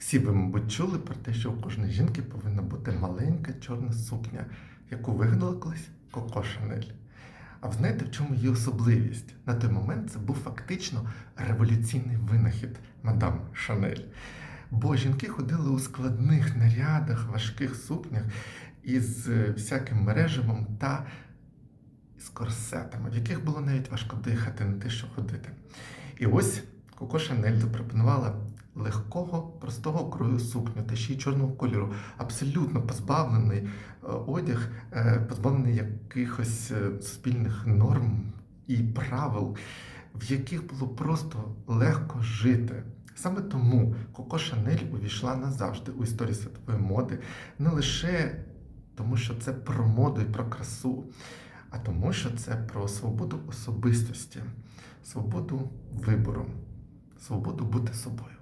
Всі ви, мабуть, чули про те, що у кожної жінки повинна бути маленька чорна сукня, яку вигадала колись Коко Шанель. А ви знаєте, в чому її особливість? На той момент це був фактично революційний винахід мадам Шанель. Бо жінки ходили у складних нарядах, важких сукнях із е, всяким мереживом та з корсетами, в яких було навіть важко дихати, не те, що ходити. І ось Коко Шанель запропонувала легкого, простого крою сукню та ще й чорного кольору, абсолютно позбавлений е, одяг, е, позбавлений якихось е, суспільних норм і правил, в яких було просто легко жити. Саме тому Коко Шанель увійшла назавжди у історію світової моди не лише тому, що це про моду і про красу, а тому, що це про свободу особистості, свободу вибору, свободу бути собою.